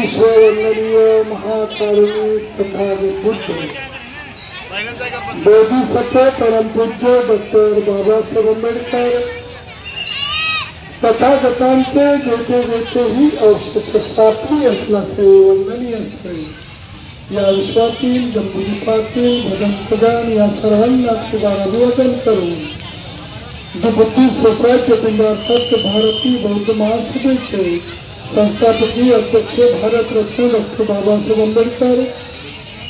विश्ववंदनीय महाकारुणिक तथागत बुद्ध बोधिसत्व परमपूज्य डॉक्टर बाबासाहेब आंबेडकर। तथागतांचे जेथे जेथेही अवशेष सापडी असल्याचे वंदनीय असते या विश्वातील जम्बुदीपातील भजन प्रदान या सर्वांना तुझा अभिवादन करून द बुद्धिस्ट सोसायटी ऑफ भारतीय बौद्ध महासभेचे संस्थापकीय अध्यक्ष भारतरत्न डॉक्टर बाबासाहेब आंबेडकर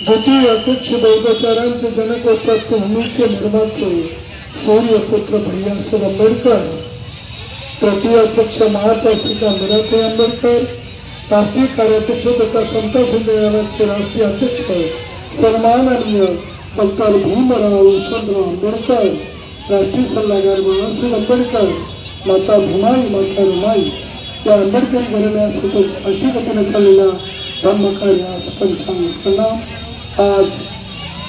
द्वितीय अध्यक्ष बौद्धाचार्यांचे जनक व चैत्यभूमीचे निर्माते सूर्यपुत्र भैयासाहेब आंबेडकर तृतीय अध्यक्ष महात्मा मीराबाई आंबेडकर राष्ट्रीय कार्याध्यक्ष तथा संत संमेलनाचे राष्ट्रीय अध्यक्ष सन्माननीय डॉक्टर भीमराव यशवंतराव आंबेडकर राष्ट्रीय सल्लागार बाळासाहेब आंबेडकर माता भीमाई माता रुमाई या आंबेडकरी घराण्यासोबत अष्टपतीने चाललेला धम्मकार्यास पंचांग प्रणाम. आज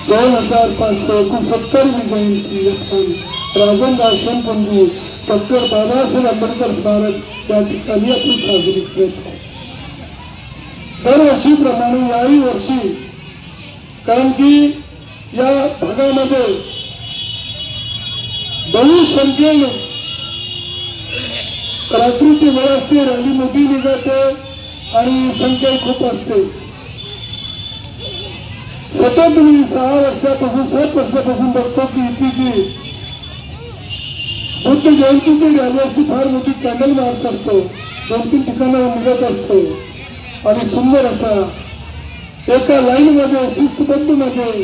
दोन हजार पाचशे एकोणसत्तरवी म्हणजे जयंती आपण राजन बंधू डॉक्टर बाबासाहेब आंबेडकर स्मारक या ठिकाणी आपण साजरी करत आहोत. दरवर्षीप्रमाणे याही वर्षी कारण की या भागामध्ये बहुसंख्येने रात्रीची वेळ असते रॅली मोठी निघते आणि संख्या खूप असते. सतत मी सहा वर्षापासून सात वर्षापासून बघतो की इथे जी बुद्ध जयंतीची रॅली असते फार मोठी कॅन्डल मार्च असतो. दोन तीन ठिकाणावर निघत असतो. आणि सुंदर असा एका लाईन मध्ये शिस्तबद्धमध्ये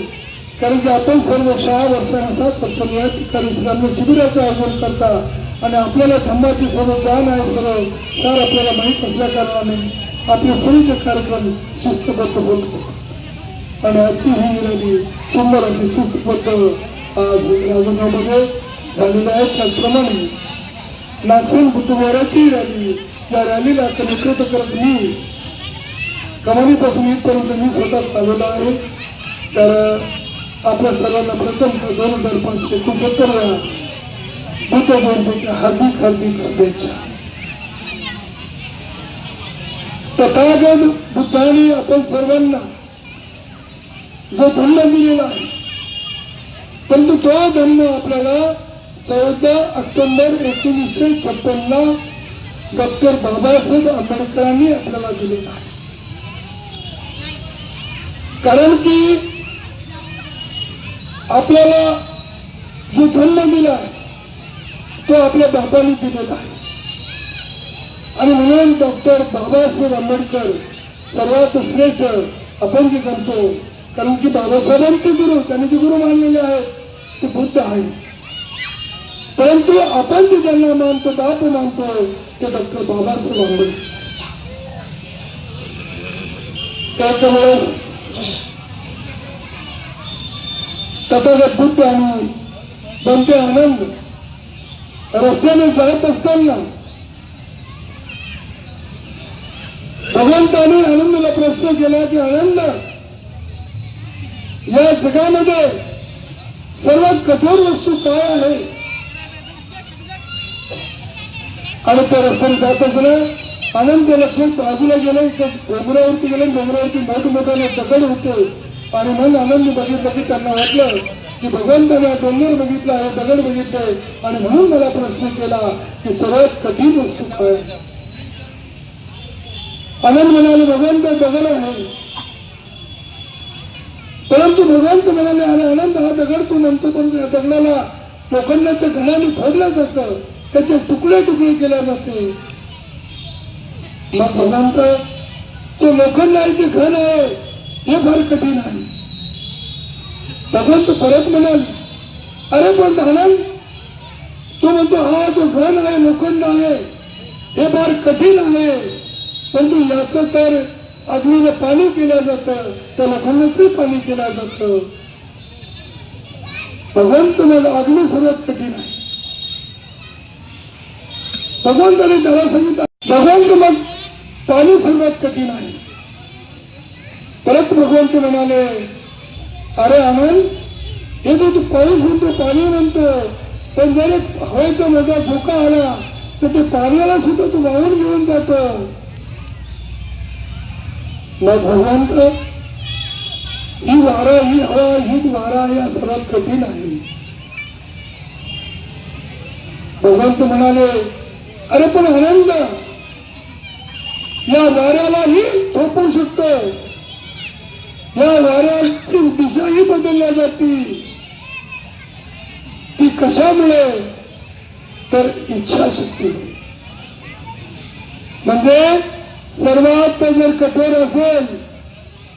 कारण की आपण सर्व सहा वर्षांनी सात वर्षांनी या ठिकाणी शिबिराचं आयोजन करता. आणि आपल्याला धम्माची सर्व जाण आहे सर्व सर आपल्याला माहीत असल्या कारणाने आपले सर्व कार्यक्रम शिस्तबद्ध होत असतात. आणि आजची ही रॅली सुंदर अशी शिस्तबद्ध आज राजगावमध्ये झालेली आहे. त्याचप्रमाणे नागसेन बुद्धवाराची रॅली या रॅलीला आता नेतृत्व करत मी कमानीपासून इथपर्यंत मी स्वतः आलेलो आहे. तर आपल्या सर्वांना प्रथम दोन हजार पाचशे एकोणसत्तर वेळा बुद्ध हार्दिक हार्दिक शुभेच्छा. तथागत बुद्धाने आपण सर्वांना जो धम्म दिलेला आहे परंतु तो धम्म आपल्याला चौदा ऑक्टोबर एकोणीसशे छप्पनला डॉक्टर बाबासाहेब आंबेडकरांनी आपल्याला दिलेला आहे. कारण की आपल्याला जो धन्य दिला आहे तो आपल्या बापाने दिलेला आहे. आणि म्हणून डॉक्टर बाबासाहेब आंबेडकर सर्वात श्रेष्ठ आपण जे करतो. कारण की बाबासाहेबांचे गुरु त्यांनी जे गुरु मानलेले आहेत ते बुद्ध आहे परंतु आपण जे ज्यांना मानतो बाप मानतो ते डॉक्टर बाबासाहेब आंबेडकर. त्याच्यामुळेच तथागत बुद्ध आणि बनते आनंद रस्त्याने जात असताना भगवंताने आनंदला प्रश्न केला की आनंद या जगामध्ये सर्वात कठोर वस्तू काय आहे? आणि त्या रस्त्याने जात असताना आनंद लक्षात बाजूला गेले डोंगरावरती गेले डोंगरावरती मोठमोठ्याने दगड होते. आणि मग आनंद बघितलं की त्यांना वाटलं की भगवंताने डोंगर बघितला आहे दगड बघितलंय. आणि म्हणून मला प्रश्न केला की सर्वात कठीण वस्तू काय? आनंद म्हणाले भगवंत दगड आहे. परंतु भगवंत म्हणाले अरे आनंद हा दगड तू म्हणतो पण दगडाला लोखंडाच्या घराने फोडलं जातं त्याचे तुकडे तुकडे केले जाते मग भगवंत तो लोखंडाचे घन आहे. हे फार कठीण आहे. भगवंत परत म्हणाल अरे पण आनंद तो म्हणतो हा जो घन आहे लोखंड आहे हे फार कठीण आहे परंतु याच तर अग्नीला पाणी केलं जातं त्या लोखंडाचं पाणी केलं जातं. भगवंत मग अग्नी सर्वात कठीण आहे. भगवंताने त्याला सांगितलं भगवंत मग पाणी सर्वात कठीण आहे. परत भगवंत म्हणाले अरे आनंद हे जो तू पाऊस म्हणतो पाणी म्हणतो पण जर एक हवेचा मोठा धोका आला तर ते पाण्याला सुद्धा तू वाहून घेऊन जातो. मग भगवंत ही वारा ही हवा हीच वारा या सर्वात कठीण आहे. भगवंत म्हणाले अरे पण आनंद या वाऱ्यालाही थोपू शकतो या वाऱ्याची दिशाही बदलल्या जाती. ती कशामुळे? तर इच्छाशक्ती. म्हणजे सर्वात जर कठोर असेल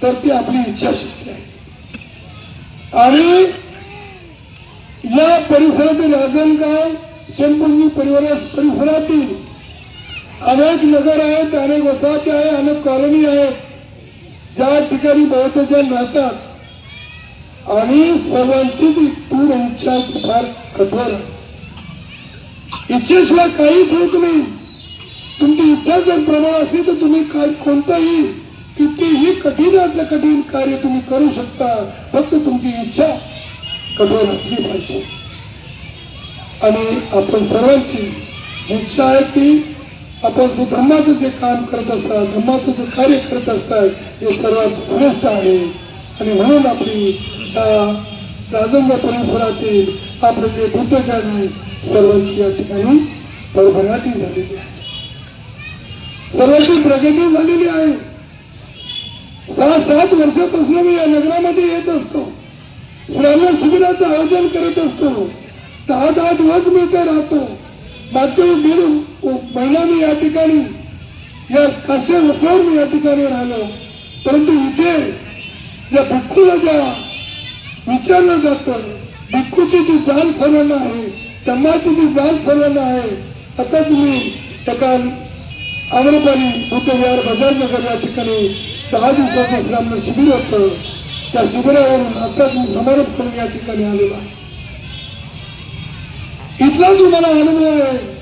तर ती आपली इच्छाशक्ती आहे. आणि या परिसरातील राजनगाव शंभूजी परिवार परिसरातील अनेक नगर आहेत अनेक वसाहती आहे अनेक कॉलनी आहेत. ज्या ठिकाणी बहुतेजन राहतात आणि सर्वांची ती तूर इच्छा फार कठोर. इच्छेशिवाय काहीच होत नाही. तुमची इच्छा जर प्रमाण असली तर तुम्ही काय कोणताही कितीही कठीणातलं कठीण कार्य तुम्ही करू शकता. फक्त तुमची इच्छा कठोर असली पाहिजे. आणि आपण सर्वांची इच्छा आहे ती आपण जे धर्माचं जे काम करत असतात धर्माचं जे कार्य करत असतात हे सर्वात श्रेष्ठ आहे. आणि म्हणून आपली राजंग परिसरातील आपले जे बुद्धजन आहे सर्वांची या ठिकाणी भरभराटी झालेली आहे. सर्वांची प्रगती झालेली आहे. सहा सात वर्षापासून मी या नगरामध्ये येत असतो. श्रावण शिबिराचं आयोजन करत असतो. दहा दहा दिवस मी इथे राहतो. मागच्या दीड महिना मी या ठिकाणी या कसे वस्त्रावर मी या ठिकाणी राहिलो. परंतु इथे या भिक्खूला ज्या विचारलं जातं भिक्खूची जी जाण सर्वांना आहे धम्माची जी जाण सर्वांना आहे आता तुम्ही एका आम्रपाली बुद्धविहार बाजारनगर या ठिकाणी दहा दिवसाचं श्रामण शिबिर होतं. त्या शिबिरावरून आता तुम्ही समारोप करून या ठिकाणी आलेला आहे. इथला तुम्हाला अनुभव आहे.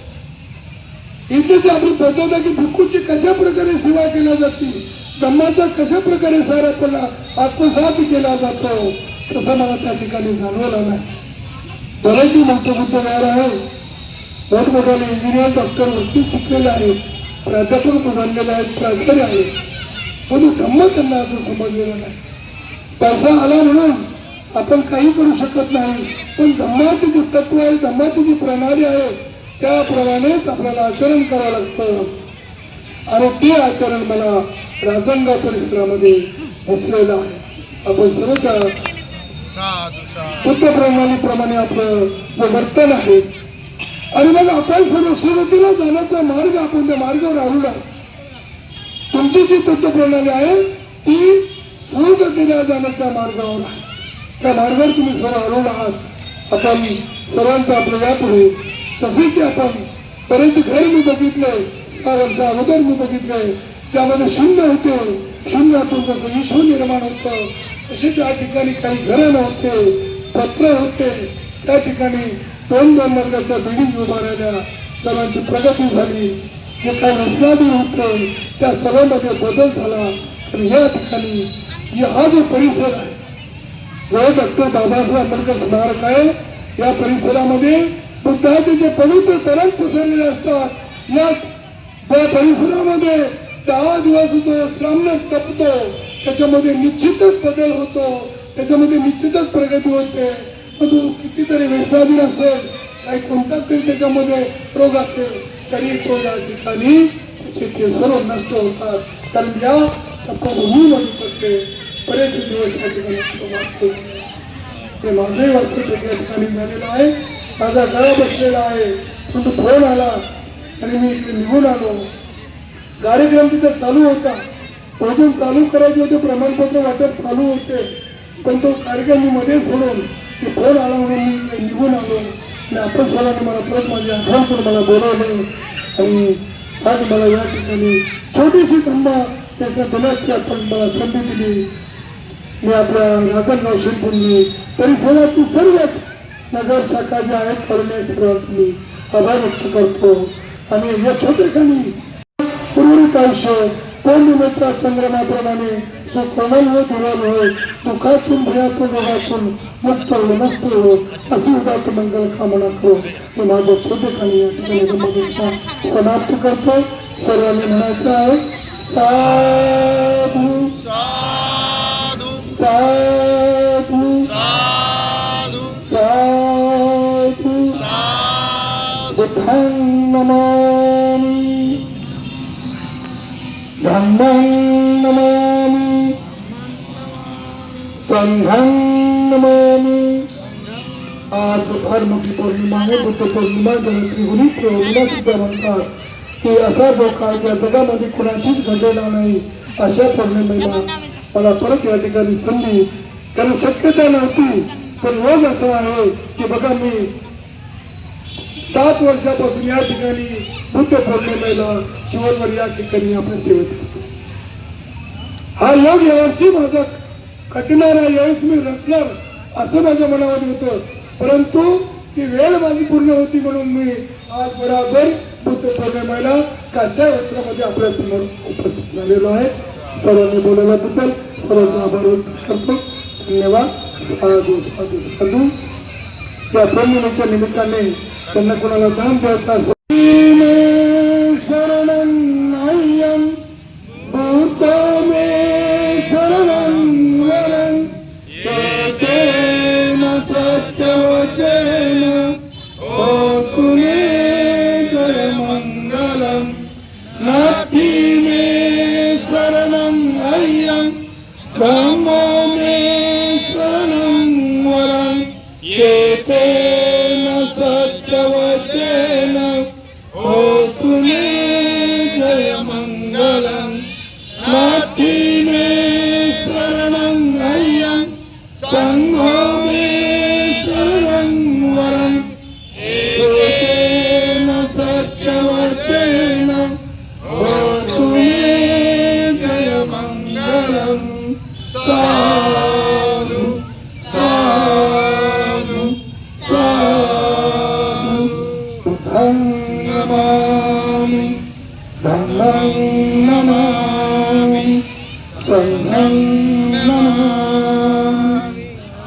इथेच आपण बघतो की भिक्खूची कशा प्रकारे सेवा केल्या जाते? ब्रह्माचा कशा प्रकारे सारा आपल्याला आत्मसात केला जातो? तसं मला त्या ठिकाणी जाणवलं नाही. बरेच मोठे बुद्धविहार आहे. मोठमोठ्याने इंजिनियर डॉक्टर वरती शिकलेले आहेत. प्राध्यापक बनलेले आहेत प्राचार्य आहेत. पण धम्म त्यांना अजून समजलेला नाही. पैसा आला म्हणून आपण काही करू शकत नाही. पण धम्माचे जे तत्व आहे धम्माची जी प्रणाली आहे त्याप्रमाणेच आपल्याला आचरण करावं लागतं. आणि ते आचरण मला राजंगा परिसरामध्ये दिसलेलं आहे. आपण सर्व त्या बुद्ध प्रणालीप्रमाणे आपलं जे वर्तन आहे. आणि मग आपण सर्व सुरुवातीला जाण्याचा मार्ग आपण त्या मार्गावर आहे तुमची जी तत्व प्रणाली आहे ती सुरुगतीला जाण्याच्या मार्गावर आहे. त्या मार्गावर तुम्ही सर्व आलेलो आहात. आपण सर्वांचं आपलं यापुढे तसेच की आपण बरेच घर मी बघितलंय सहा वर्षा अगोदर मी बघितलंय. त्यामध्ये शून्य होते शून्यातून जसं विश्व निर्माण होतं तसे त्या ठिकाणी काही घरं नव्हते पत्र होते. त्या ठिकाणी दोन दोन वर्गाच्या बिल्डिंग उभारल्या. सर्वांची प्रगती झाली. जे काही रस्त्यादी होते त्या सर्वांमध्ये बदल झाला. आणि या ठिकाणी या- हा जो परिसर आहे जो डॉक्टर बाबासाहेब आंबेडकर स्मारक आहे या परिसरामध्ये बुद्धाचे जे पवित्र तरण पसरलेले असतात या त्या परिसरामध्ये दहा दिवस होतो श्रामण तपतो त्याच्यामध्ये निश्चितच बदल होतो. त्याच्यामध्ये निश्चितच प्रगती होते. तो कितीतरी वेसादी असेल काही कोणता तरी त्याच्यामध्ये रोग असेल तरी तो या ठिकाणी त्याचे ते सर्व नष्ट होतात. कारण या तपभूमीमध्ये असेल बरेच दिवस या ठिकाणी वाचतो ते माझंही वास्तव त्याच्या ठिकाणी झालेलं आहे. माझा गळा बसलेला आहे. पण तो फोन आला आणि मी इकडे निघून आलो. कार्यक्रम तिथे चालू होता. अजून चालू करायचे होते प्रमाणपत्र वाटप चालू होते. पण तो कार्यक्रम मी मध्ये सोडून की फोन आला म्हणून मी निघून आलो. आणि आपण सरांनी मला परत माझी आठवण करून मला बोलवले. आणि आज मला या ठिकाणी छोटीशी खंबा त्याच्या दिनाची आपण मला संधी दिली. मी आपल्या नगर शिरपूरनी परिसरातील सर्वच नगर शाखा ज्या आहेत करुणे सर्वांचे मी आभार व्यक्त करतो. आणि या छोटेखानी उर्वरित आयुष्य पौर्णिमेच्या चंद्रमाप्रमाणे सुखमल व दुराल होय सुखातून भयातून रोगातून मुक्त हो नष्ट हो अशी उदात मंगल कामना करो मी माझ्या छोटेखानी या ठिकाणी समाप्त करतो. सर्वांनी म्हणायचं आहे सा साधु। साधु। साधु। बुद्धं नमामि धम्मं नमामि संघं नमामि आज फार मोठी पौर्णिमा आहे बुद्ध पौर्णिमा त्रिगुणी पौर्णिमा सुद्धा म्हणतात की असा जो काळ त्या जगामध्ये कुणाचीच घडलेला नाही अशा पौर्णिमेला मला परत या ठिकाणी संधी कारण शक्यता नव्हती पण योग असा आहे की बघा मी सात वर्षापासून या ठिकाणी बुद्ध पौर्णिमेला शिवनवर या ठिकाणी आपल्या सेवेत असतो. हा योग यावर्षी माझा कठीणारा यावेळेस मी रचणार असं माझ्या मनामध्ये होतं. परंतु ती वेळ माझी पूर्ण होती म्हणून मी आज बराबर बुद्ध पौर्णिमेला काशा वस्त्रामध्ये आपल्यासमोर उपस्थित झालेलो आहे. सर्वांनी बोलवल्याबद्दल सर्वांचा आभार करतो धन्यवाद. साधू साधू साधू. या पौर्णिमेच्या निमित्ताने त्यांना कोणाला दान द्यायचा असेल सङ्घो मे शरणं वरम् एतेन सत्यवचेन होतु मे जयमङ्गलम् साधु साधु साधु बुद्धं नमामि सङ्घं